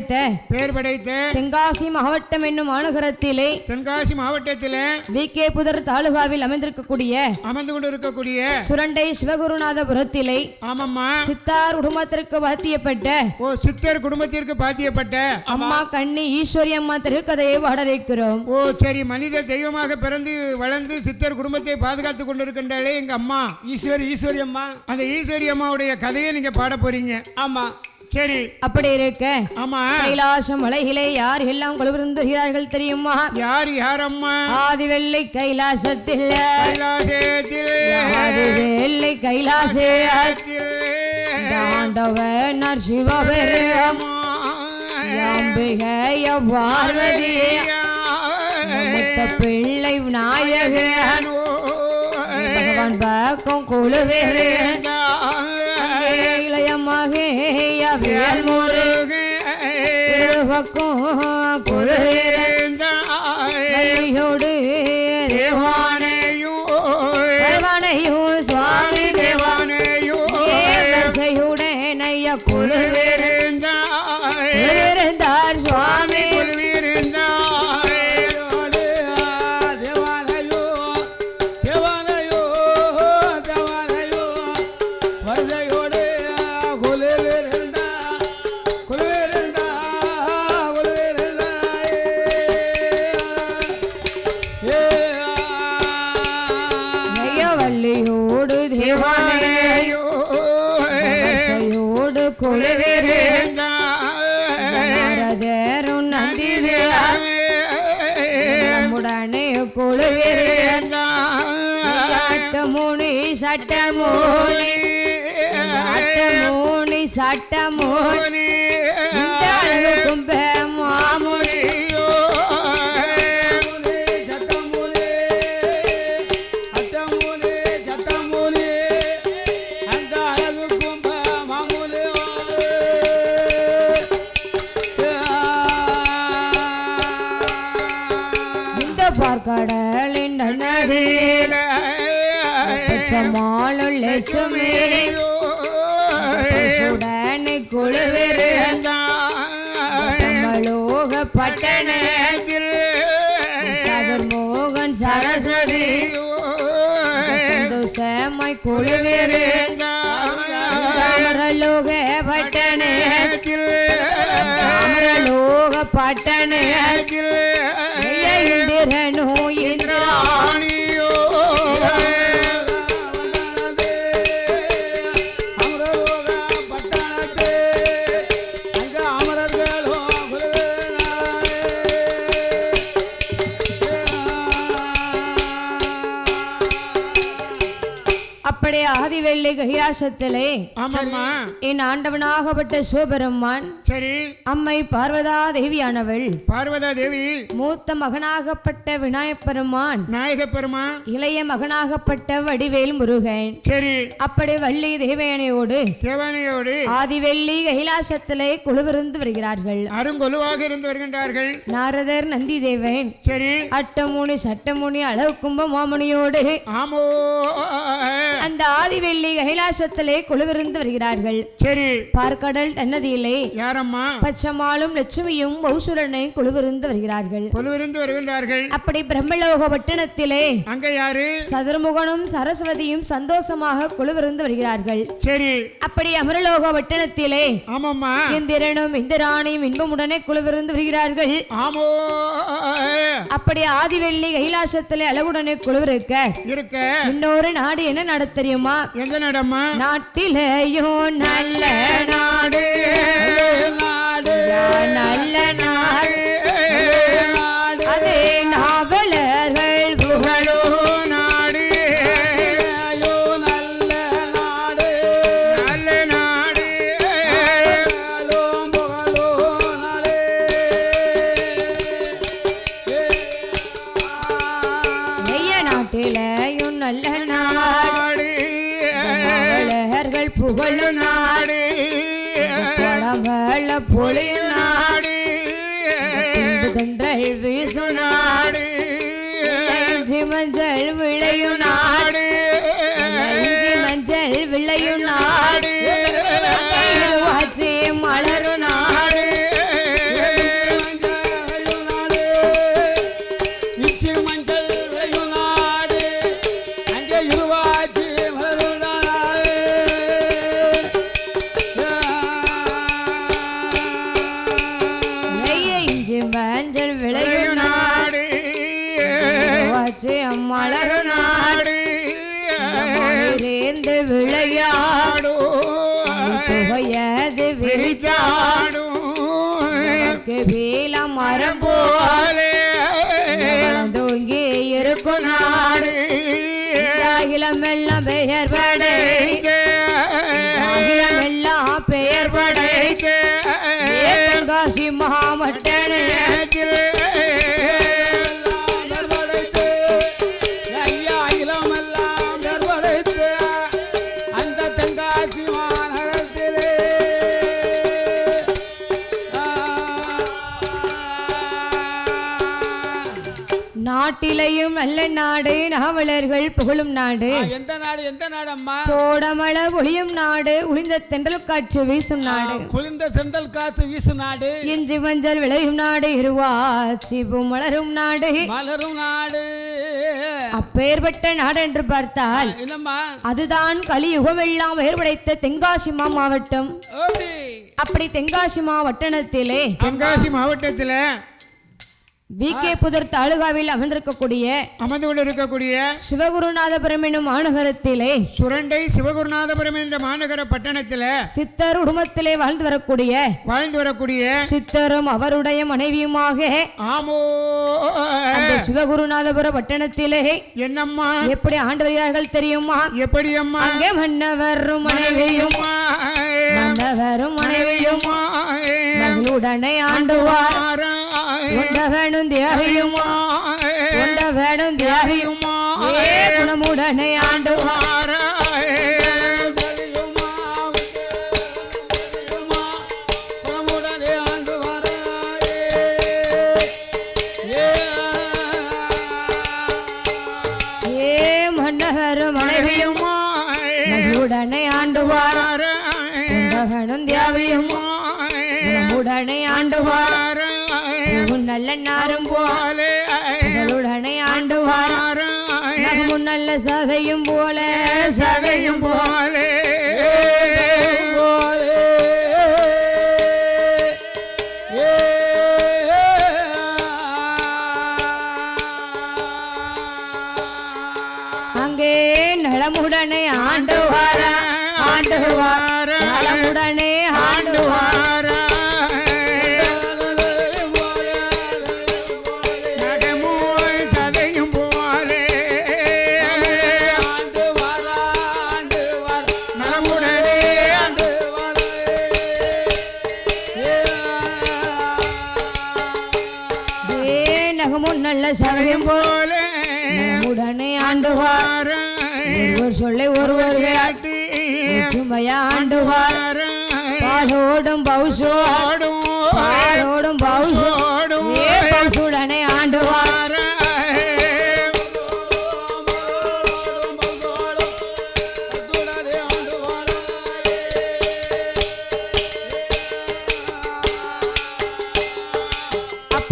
பேர் படைத்த தென்காசி மாவட்டம் என்னும் மாநகரத்திலே தென்காசி மாவட்டத்தில் வி கே புதர் தாலுகாவில் அமைந்திருக்கக்கூடிய அமர்ந்து கொண்டு இருக்கக்கூடிய சுரண்டை சிவகுருநாதபுரத்திலே ஆமாம்மா. சித்தார் குடும்பத்திற்கு வாத்தியப்பட்ட ஓ சித்தர் குடும்பத்திற்கு பாத்தியப்பட்ட அம்மா கண்ணி ஈஸ்வரி அம்மா திருக்கதையை பாடரைக்கிறோம் ஓ சரி மனித தெய்வமாக பிறந்து வளர்ந்து சித்தர் குடும்பத்தை பாதுகாத்து கொண்டிருக்கின்றாளே எங்க அம்மா. ஈஸ்வரி ஈஸ்வரி அம்மா. அந்த ஈஸ்வரி அம்மாவுடைய கதையை நீங்க பாட போறீங்க. ஆமா. சரி. அப்படி இருக்க. ஆமா. கைலாசம் மலையிலே யார் எல்லாம் கொலுவிருந்துகிறார்கள் தெரியுமா? யார் யார் அம்மா ஆதி வெள்ளை கைலாசத்தில் கைலாசத்தில். ஆதி வெள்ளை கைலாசே தாண்டவனர் அம்பிகைய பார்வதியே பிள்ளை விநாயகன் பகவான் பக்கம் குழுவேறு இளையமாக வேல்முரு பக்கம் சட்டமுனி. சட்டமுனி. சட்டமுனி லட்சுமி சுடனை குழுவேறு மலோக பட்டண சதுர்மோகன் சரஸ்வதி சந்தோஷமாய் குழுவேறு அமரலோக பட்டண அமரலோக அப்படி ஆதிவெள்ளி கையாசத்திலே ஆமாம்மா. என் ஆண்டவனாகப்பட்ட சிவபெருமான் சரி. அம்மை பார்வதா தேவியானவள் பார்வதா தேவி மூத்த மகனாகப்பட்ட விநாயகப் பெருமான் நாயக பெருமா? இளைய மகனாகப்பட்ட வடிவேல் முருகன். சரி. அப்படி வள்ளி தேவயானையோடு தேவானையோடு ஆதிவெள்ளி கைலாசத்திலே குழுவிருந்து வருகிறார்கள். அருங்கொலுவாக இருந்து வருகின்றார்கள். நாரதர் நந்தி தேவன் சரி. அட்டமுனி சட்டமுனி அளவு கும்ப மாமுனியோடு ஆமோ. ஆதிவெள்ளி கைலாசத்திலே குழுவிருந்து வருகிறார்கள். சரி. பார்க்கடல் தன்னதியிலே யாரம்மா? பச்சமாலும் லட்சுமியும் பௌசுரனை குழுவிருந்து வருகிறார்கள். கொலுவிருந்து வருகின்றார்கள். அப்படி பிரம்மலோக பட்டணத்திலே அங்க யாரு? சதுர்முகனும் சரஸ்வதியும் சந்தோஷமாக குழுவிருந்து வருகிறார்கள். சரி. அப்படி அமரலோக பட்டணத்திலே ஆமாம்மா. இந்திரனும் இந்திராணியும் இன்பமுடனே குழுவிருந்து வருகிறார்கள். ஆமோ. அப்படி ஆதிவெள்ளி கைலாசத்திலே அழகுடனே குழுவிருக்க. இருக்க. இன்னொரு நாடு என்ன நாடு தெரியுமா? எந்த நடம்மா? நாட்டிலேயும் நல்ல நாடு. நல்ல நாடு. அதே நாவலர்கள் தென்காசி நாவலர்கள் புகழும் நாடு. எந்த நாடு எந்த நாடு அம்மா கோடமள ஒளியும் நாடு உளிந்த தென்றல் காற்று வீசும் நாடு. குளிர்ந்த செந்தல் காத்து வீசு நாடு. இஞ்சி மஞ்சள் விளையும் நாடு இருவாச்சி பூ மலரும் நாடு. மலரும் நாடு. அப்பேற்பட்ட நாடு என்று பார்த்தால் அதுதான் கலியுகமெல்லாம் ஏற்படைத்த தென்காசி மா மாவட்டம் அப்படி தென்காசி மாவட்டணத்திலே தென்காசி மாவட்டத்துல வி கே புதர் தாலுகாவில் அமர்ந்திருக்கக்கூடிய அமர்ந்து கொண்டு இருக்கக்கூடிய சிவகுருநாதபுரம் என்னும் மாநகரத்திலே சுரண்டை சிவகுருநாதபுரம் என்ற மாநகர பட்டணத்துல சித்தர் குடும்பத்திலே வாழ்ந்து வரக்கூடிய வாழ்ந்து வரக்கூடிய சித்தரும் அவருடைய மனைவியுமாக ஆமோ அந்த சிவகுருநாதபுர பட்டணத்திலே என்னம்மா? எப்படி ஆண்டு வருகிறார்கள் தெரியுமா? எப்படி அம்மா அங்கே மன்னவரும் மனைவியும் மன்னவரும் மனைவியும் மகளுடனே ஆண்டுவார். வேணும் தேவையுமா கொண்டவனும் வேணும் தேவையுமா குணமுடனே ஆண்டுவார? தெரியுமா? தெரியுமா? குணமுடனே ஆண்டு ஆண்டுவார்? ஆண்டுவார்? உன் நல்ல நாரும் போல் மகளுடனே ஆண்டுவார் நகமும் நல்ல சதையும் போல. சதையும் போலே. பௌசோ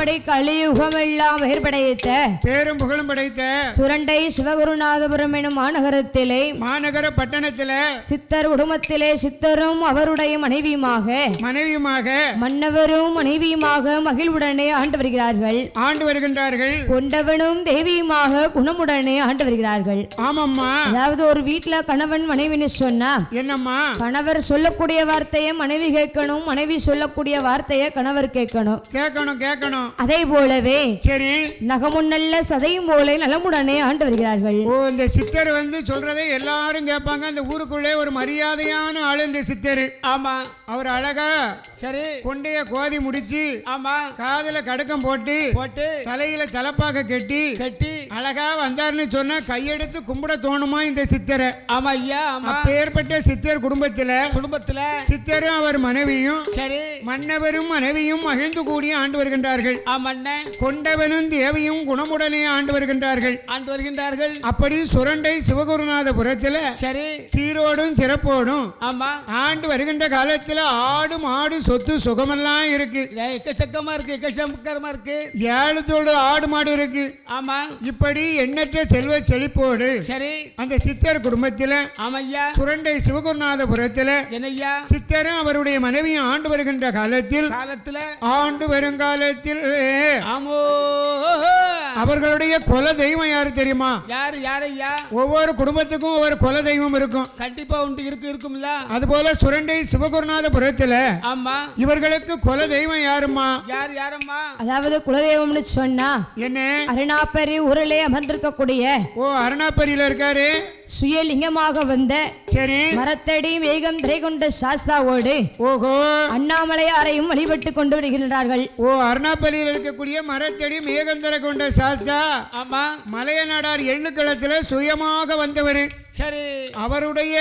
அப்படி கலியுகம் எல்லாம் ஏற்படைத்த பேரும் புகழும் படைத்த சுரண்டை சிவகுருநாதபுரம் எனும் மாநகரத்திலே மாநகர பட்டணத்துல சித்தர் குடும்பத்திலே சித்தரும் அவருடைய மனைவியுமாக மனைவியுமாக மன்னவரும் மனைவியுமாக மகிழ்வுடனே ஆண்டு வருகிறார்கள். ஆண்டு வருகின்றார்கள். கொண்டவனும் தேவியுமாக குணமுடனே ஆண்டு வருகிறார்கள். ஆமாம்மா. அதாவது ஒரு வீட்டுல கணவன் மனைவின்னு சொன்னா என்னம்மா? கணவர் சொல்லக்கூடிய வார்த்தையை மனைவி கேட்கணும் மனைவி சொல்லக்கூடிய வார்த்தையை கணவர் கேட்கணும். கேட்கணும் கேட்கணும். அதே போலவே சரி. நகமும் நல்ல சதையும் போல நலமுடனே ஆண்டு வருகிறார்கள். ஓ இந்த சித்தர் வந்து சொல்றதை எல்லாரும் கேட்பாங்க. அந்த ஊருக்குள்ளே ஒரு மரியாதையான ஆளு இந்த சித்தர். ஆமா. அவர் அழகா சரி. கொண்டைய கோதி முடிச்சு ஆமா. காதுல கடுக்கம் போட்டு போட்டு தலையில தலப்பாக கட்டி கட்டி. அழகா வந்தாருன்னு சொன்னா கையெடுத்து கும்பிட தோணுமா இந்த சித்தரை? ஆமா ஐயா அப்பேற்பட்ட சித்தர் குடும்பத்துல குடும்பத்துல சித்தரும் அவர் மனைவியும் சரி. மன்னவரும் மனைவியும் மகிழ்ந்து கூடி ஆண்டு வருகின்றார்கள். கொண்டவனும் தேவியும் குணமுடனே ஆண்டு வருகின்றார்கள். ஆண்டு வருகின்றார்கள். அப்படி சுரண்டை சிவகுருநாதபுரத்துல சரி. சீரோடும் சிறப்போடும் ஆமா. ஆண்டு வருகின்ற காலத்துல ஆடு மாடு சொத்து சுகமெல்லாம் இருக்கு. எக்கச்சக்கமா இருக்கு எக்கச்சக்கமா இருக்கு? ஏழு தோடு ஆடு மாடு இருக்கு. ஆமா. இப்படி எண்ணற்ற செல்வ செழிப்போடு சரி. அந்த சித்தர் குடும்பத்துல ஆமா ஐயா சுரண்டை சிவகுருநாதபுரத்துல என்னய்யா சித்தரும் அவருடைய மனைவியும் ஆண்டு வருகின்ற காலத்தில் காலத்துல? ஆண்டு வருங்காலத்தில் ஆமோ. அவர்களுடைய குல தெய்வம் யாரு தெரியுமா? யாரு யாரு ஐயா ஒவ்வொரு குடும்பத்துக்கும் ஒவ்வொரு குல தெய்வம் இருக்கும். கண்டிப்பா உண்டு இருக்கு இருக்கும்ல. அதுபோல சுரண்டை சிவகுருநாதபுரத்துல ஆமா. இவர்களுக்கு குல தெய்வம் யாருமா யார் யாரம்மா? அதாவது குலதெய்வம்னு சொன்னா என்ன? அருணாப்பரி ஊரிலே அமர்ந்திருக்கக்கூடிய ஓ அருணாப்பரியில இருக்காரு? சுயலிங்கமாக வந்த சரி. மரத்தடி வேகம் திரை கொண்ட சாஸ்தாவோடு ஓஹோ. அண்ணாமலையாரையும் வழிபட்டு கொண்டு வருகின்றார்கள். ஓ அருணாப்பள்ளியில் இருக்கக்கூடிய மரத்தடி மேகந்தர கொண்ட சாஸ்தா ஆமா. மலையநாடார் எள்ளுக்களத்துல சுயமாக வந்தவர். சரி. அவருடைய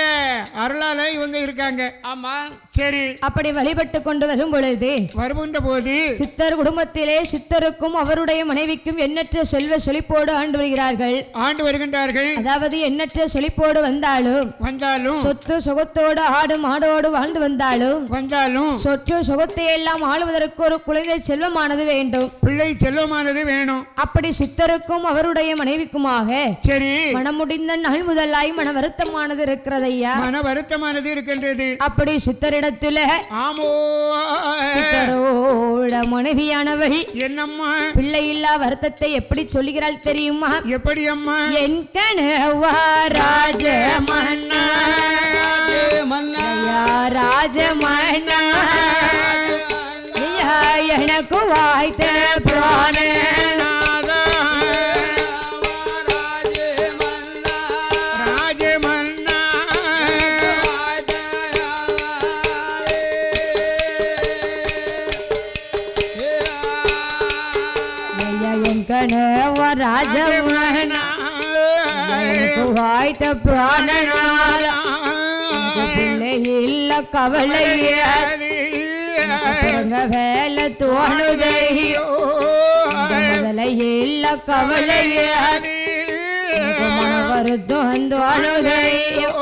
அருளால இவங்க இருக்காங்க. ஆமா. சரி. அப்படி வழிபட்டு கொண்டு வரும் பொழுது வருகின்ற போது சித்தர் குடும்பத்திலே சித்தருக்கும் அவருடைய மனைவிக்கும் எண்ணற்ற செல்வ செழிப்போடு ஆண்டு வருகிறார்கள். ஆண்டு வருகின்றார்கள். அதாவது எண்ணற்ற செழிப்போடு வந்தாலும் வந்தாலும் சொத்து சுகத்தோடு ஆடு மாடோடு வாழ்ந்து வந்தாலும் வந்தாலும் சொற்று சுகத்தை எல்லாம் ஆளுவதற்கு ஒரு குழந்தை செல்வமானது வேண்டும். பிள்ளை செல்வமானது வேணும். அப்படி சித்தருக்கும் அவருடைய மனைவிக்குமாக சரி. மனமுடிந்த நாள் முதலாய் மன வருத்தமானது இருக்கிறதையா மன வருத்தமானது இருக்கின்றது. அப்படி சித்தரிடத்துல ஆமோ சித்தரோட மனைவியானவள் என்னம்மா? பிள்ளை இல்லா வருத்தத்தை எப்படி சொல்லுகிறாள் தெரியுமா? எப்படி அம்மா? என் கணவா ராஜ மன்னா ராஜ மன்னா இல்ல கவலைய பிறங்க வேலை தோணுதையோ இல்ல கவலைய வருத்தம் தோணுதையோ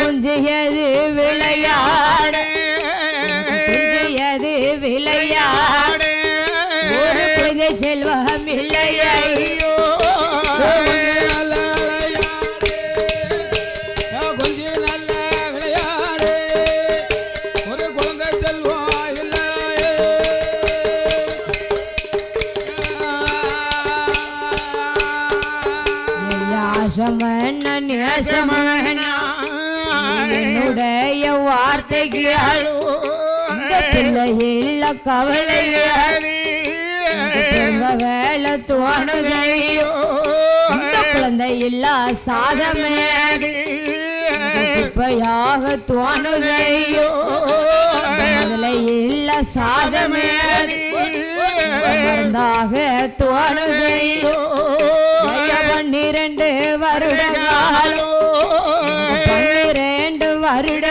குஞ்சியது குஞ்சியது வார்த்தைக்கு பிள்ளை இல்ல பிறந்த வேலை இந்த குழந்தை இல்ல சாதமே குப்பையாக முதலை இல்ல சாதமே தோணுதையோ பன்னிரண்டு வருட காலம். பன்னிரண்டு வருட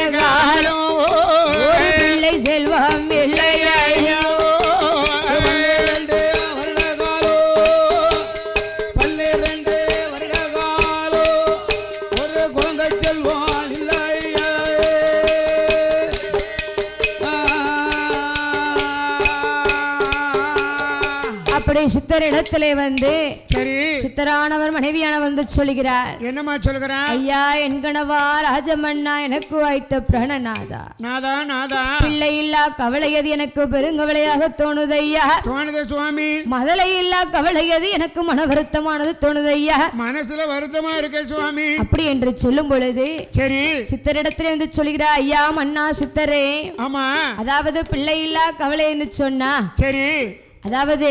அப்படி சித்தரிடத்திலே வந்து சரி. சித்தரானவர் மனைவியானவர் வந்து சொல்கிறார் என்னம்மா சொல்கிறான் ஐயா என் கணவா ராஜமன்னா எனக்கு வாய்த்த பிரணநாதா. நாதா நாதா. பிள்ளை இல்லா கவலையது எனக்கு பெருங்கவலையாக தோணுது ஐயா. தோணுது சுவாமி. மதலை இல்லா கவலையது எனக்கு மன வருத்தமானது தோணுது ஐயா. மனசுல வருத்தமா இருக்க சுவாமி. அப்படி என்று சொல்லும் பொழுது சரி. சித்தரிடத்திலே வந்து சொல்கிறார் ஐயா மன்னா சித்தரே. ஆமா. அதாவது பிள்ளை இல்லா கவலை என்று சொன்னா சரி. அதாவது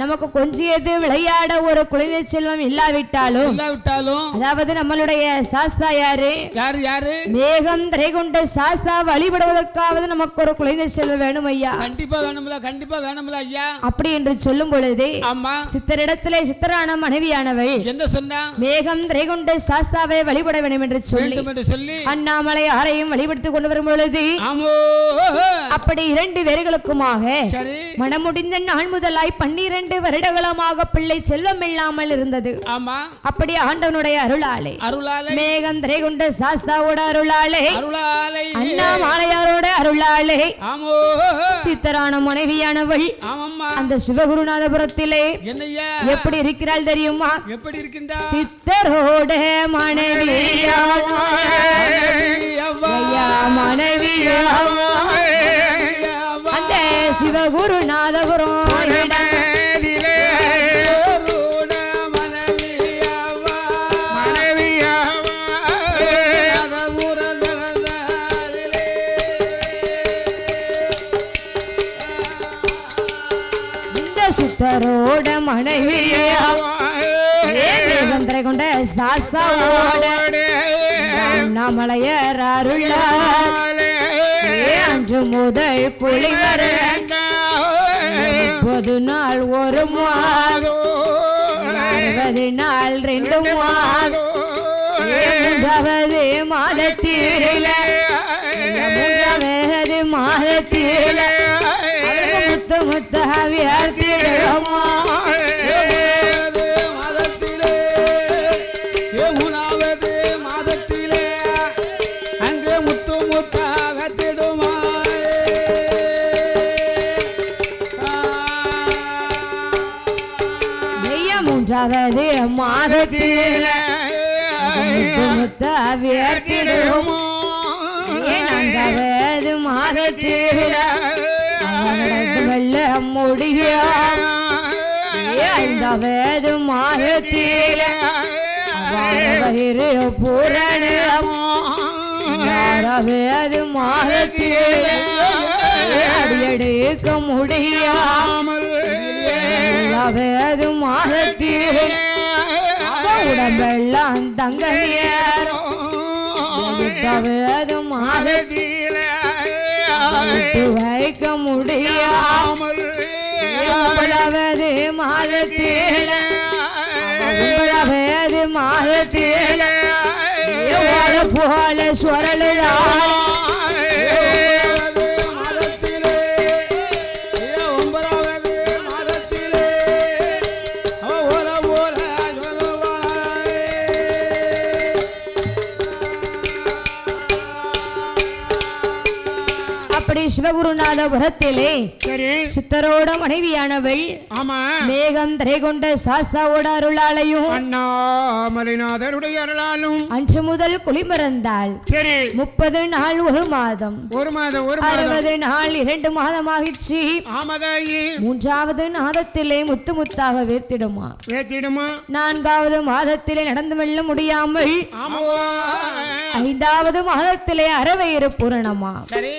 நமக்கு கொஞ்சியது விளையாட ஒரு குழந்தை செல்வம் இல்லாவிட்டாலும் இல்லாவிட்டாலும் அதாவது நம்மளுடைய சாஸ்தா யாரு? யாரு யாரு? மேகம் திரை கொண்ட சாஸ்தா வழிபடுவதற்காவது நமக்கு ஒரு குழந்தை செல்வம் வேணும் ஐயா. கண்டிப்பா வேணும்ல கண்டிப்பா வேணும்ல ஐயா. அப்படி என்று சொல்லும் பொழுது ஆமா. சித்தரிடத்திலே சித்தரான மனைவியானவள் என்ன சொன்னா? மேகம் திரை கொண்ட சாஸ்தாவை வழிபட வேண்டும் என்று சொல்லி சொல்லி அண்ணாமலை ஆரையும் வழிபடுத்திக் கொண்டு வரும் பொழுது அப்படி இரண்டு பேர்களுக்குமாக சரி. மனமுடிந்த நாள் முதலாய் பன்னிரண்டு வருடகாலமாக பிள்ளை செல்வம் இல்லாமல் இருந்தது. ஆமா. அப்படி ஆண்டவனுடைய அருளாலே. அருளாலை. மேகம் திரை கொண்ட சாஸ்தாவோட அருளாலே. அருளாலை. அண்ணாமலையாரோட அருளாலே. ஆமோ. சித்தரான மனைவியானவள். அந்த சிவகுருநாதபுரத்திலே எப்படி இருக்கிறாள் தெரியுமா? எப்படி இருக்கின்றா? சித்தரோட மனைவியானவள் அவ்வா, சிவகுருநாதபுரம். சுத்தரோட மனைவியந்திர கொண்ட சாஸ்தாவோட. நம்மளையர் அருள்ளார் முதல் குளிவர முப்பது நாள் ஒரு மாதம். நாள் ரெண்டு மாதம். மாதத்தில. மூன்றாவது மாதத்தில. முத்த முத்த வியார்த்திடுமா இந்த மாதத்தில வயிறு பூரணம் ஆறாவது அடியெடுக்க முடியாமல் ஏழாவது மாதத்தில உடம்பெல்லாம் தங்க எட்டாவது மாதத்தில வைக்க முடியாமல் ஒன்பதாவது மாதத்தில ஒன்பதாவது மாதத்தில போல சுரலுடா அப்படி சிவகுருநாதபுரத்திலே சரி. சித்தரோட மனைவியானவள் ஆமா. மேகம் திரை கொண்ட சாஸ்தாவோட அருளாலையும் அண்ணாமலைநாதருடைய அருளாலும் அன்று முதல் குளிமறந்தாள். சரி. முப்பது நாள் ஒரு மாதம். ஒரு மாதம் ஒரு மாதம். அறுபது நாள் இரண்டு மாதமாகிச்சு ஆமதாயி. மூன்றாவது நாதத்திலே முத்து முத்தாக வீர்த்திடுமா. வேத்திடுமா நான்காவது மாதத்திலே நடந்து வெல்ல முடியாமல் ஆமா ஐந்தாவது மாதத்திலே அறவயிறு பூரணமா. சரி.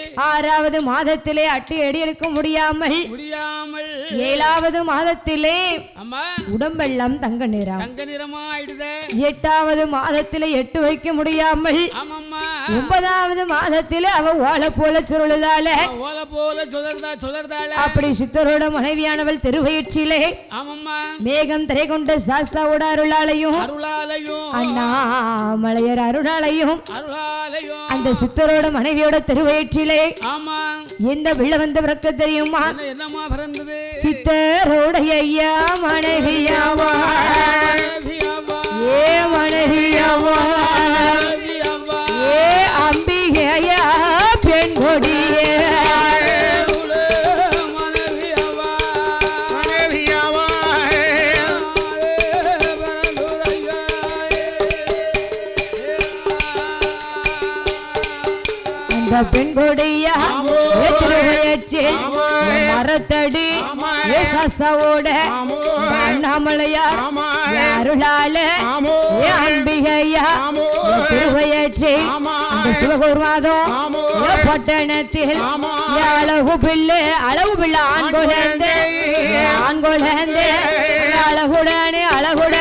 ஆறாவது மாதத்திலே அட்டி அடி எடுக்க முடியாமல் முடியாமல் ஏழாவது மாதத்திலே உடம்பெல்லாம் தங்க நிறம். தங்க நிறமா எட்டாவது மாதத்திலே எட்டு வைக்க முடியாமல் ஆமாம்மா. ஒன்பதாவது மாதத்திலே அவ ஓலை போல சுருளுதால ஓல போல அப்படி சித்தரோட மனைவியானவள் திருவயிற்றிலே ஆமாம்மா. மேகம் திரை கொண்ட சாஸ்தாவோட அருளாலையும் அருளாலையும். அண்ணாமலையர் அருளாலையும் அருளாலையும். அந்த சித்தரோட மனைவியோட திருவயிற்றிலே ஆமா. எந்த விழ வந்த பிறக்க தெரியுமா? என்ன என்னம்மா பிறந்தது? சித்தரோடைய ஐயா மனைவியாவா ஏ மனைவியாவா அம்பிகையா பெண் கொடியே அந்த பெண் கொடியா ஏ திருவயிற்றில் மரத்தடி சசாவோட ஆமோ. அண்ணாமலையா ஆமா. அருளால அம்பிகையா? திருவயிற்றி ஆமோ. ஏ பட்டணத்தில் அழகு பிள்ளை அழகு பிள்ளை ஆண் குழந்தை ஆண் குழந்தை அழகுடனே அழகுடனே.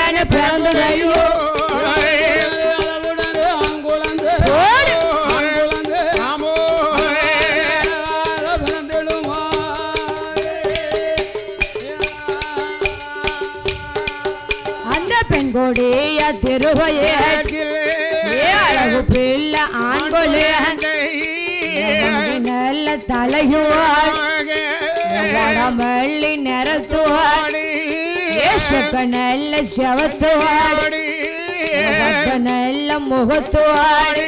பிள்ளை ஆண் குழந்தை நல்ல தலையுவாள். வடமல்லி நிறத்துவாள். நல்ல செவத்துவாள். நல்ல முகத்துவாள்.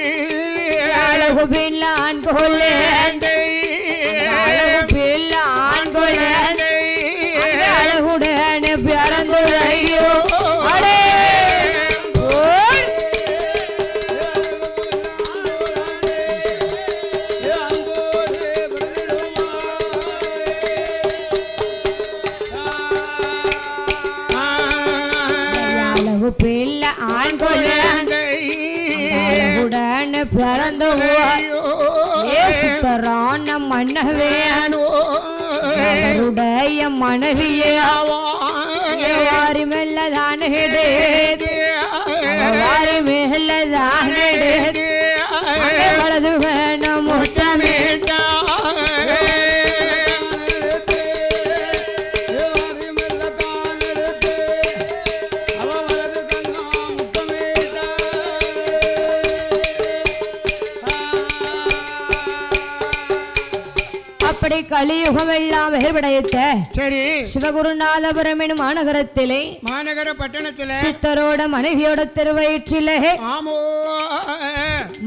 அழகு பிள்ளை அழகுடன் பிறந்து ஏசுத்தரான மன்னவேனோ அவருடைய உடைய மனைவியே வாரி மெல்லதானே. வாரி மெல்லதானே. வலது அப்படி கலியுகம் எல்லாம் வெறுபடைத்த சரி. சிவகுருநாதபுரம் எனும் மாநகரத்திலே மாநகர பட்டணத்துல சித்தரோட மனைவியோட திருவயிற்றிலே ஆமோ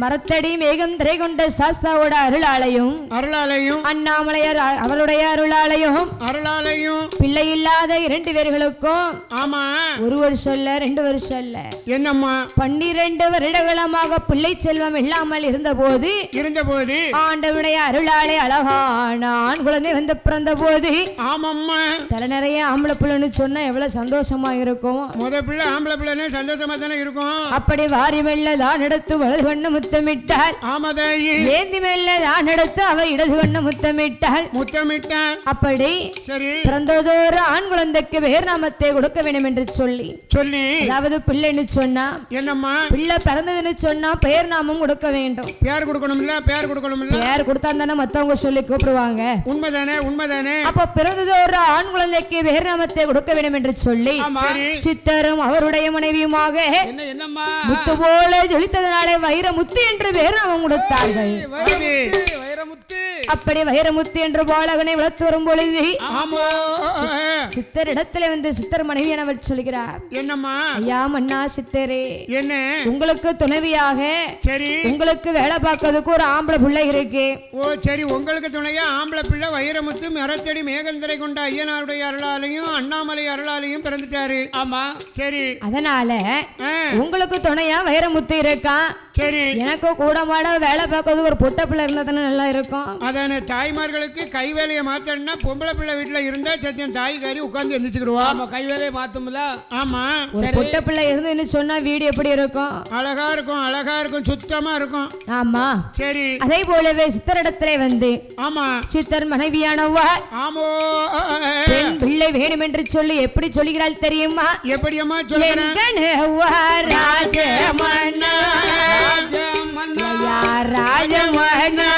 மரத்தடி மேகம் திரை கொண்ட சாஸ்தாவோட அருளாலையும் அருளாலையும் அண்ணாமலையார் அ- அவளுடைய அருளாலையும் அருளாலையும். பிள்ளை இல்லாத இரண்டு பேர்களுக்கும் ஆமா. ஒரு வருஷம் இல்ல ரெண்டு வருஷம் இல்ல என்னம்மா? பன்னிரண்டு வருடகாலமாக பிள்ளை செல்வம் இல்லாமல் இருந்தபோது இருந்தபோது. ஆண்டவனுடைய அருளாலே அழகான ஆண் குழந்தை வந்து பிறந்த போது ஆமாம்மா. தலை நிறைய ஆம்பளை பிள்ளைன்னு சொன்னா எவ்வளவு சந்தோஷமா இருக்கும். முத பிள்ளை ஆம்பளை பிள்ளைன்னு சந்தோஷமா தானே இருக்கும். அப்படி வாரி மெல்ல தான் எடுத்து வலது கண்ணு முத்தமிட்டாள் ஆமாதாயி. ஏந்தி மெல்ல தான் எடுத்து அவ இடது கண்ணு முத்தமிட்டாள் முத்தமிட்டான் அப்படி சரி. பிறந்ததோரு ஆண் குழந்தைக்கு வேறு நாமத்தை கொடுக்க வேண்டும் என்று சொல்லி. சொல்லி. அதாவது பிள்ளைன்னு சொன்னா என்னம்மா? பிள்ளை பிறந்ததுன்னு சொன்னா பெயர் நாமம் கொடுக்க வேண்டும். பேர் கொடுக்கணும்ல பேர் கொடுக்கணும்ல? பெயர் கொடுத்தா தானே மத்தவங்க சொல்லி கூப்பிடுவாங்க. உண்மைதானே உண்மைதானே? அப்ப பிறந்தது ஒரு ஆண் குழந்தைக்கு வேறு நாமத்தை கொடுக்க வேண்டும் என்று சொல்லி சித்தரும் அவருடைய மனைவியுமாக முத்து போல ஜொலித்ததனாலே வைரமுத்து என்று வேறு நாமம் கொடுத்தார்கள் வைரமுத்து வைரமுத்து அப்படி வைரமுத்து என்று பாலகனை வளர்த்து வரும் பொழுது ஆமா. சித்தர் இடத்துல வந்து சித்தர் மனைவியானவர் சொல்கிறார். என்னம்மா? ஐயா மன்னா சித்தரே என்ன? உங்களுக்கு துணைவியாக சரி. உங்களுக்கு வேலை பார்க்கறதுக்கு ஒரு ஆம்பளை பிள்ளை இருக்கு. ஓ சரி உங்களுக்கு துணையா ஆம்பளை பிள்ளை வைரமுத்து மரத்தடி மேகந்தரை கொண்ட ஐயனாருடைய அருளாலையும் அண்ணாமலை அருளாலையும் பிறந்துட்டாரு. ஆமா. சரி. அதனால உங்களுக்கு துணையா வைரமுத்து இருக்கான் சரி. எனக்கு கூட மாட வேலை பார்க்கறதுக்கு ஒரு பொட்டை பிள்ளை இருந்தா தானே நல்லா இருக்கும். அதான தாய்மார்களுக்கு கை வேலையை மாத்தணும்னா பொம்பளை பிள்ளை வீட்டுல இருந்தா சத்தியம் தாய்காரி உட்கார்ந்து எந்திரிச்சுக்கிடுவா. நம்ம கை வேலையை பார்த்தோம்ல ஆமா. ஒரு பொட்டை பிள்ளை இருந்துன்னு சொன்னா வீடு எப்படி இருக்கும்? அழகா இருக்கும் அழகா இருக்கும் சுத்தமா இருக்கும். ஆமா. சரி. அதே போலவே சித்தரிடத்திலே வந்து ஆமா. சித்தர் மனைவியானவா ஆமோ பெண் பிள்ளை வேணும் என்று சொல்லி எப்படி சொல்கிறாள் தெரியுமா? எப்படியம்மா சொல்றேன் எங்கனவா ராஜமன்னா ராமன் ராஜமனா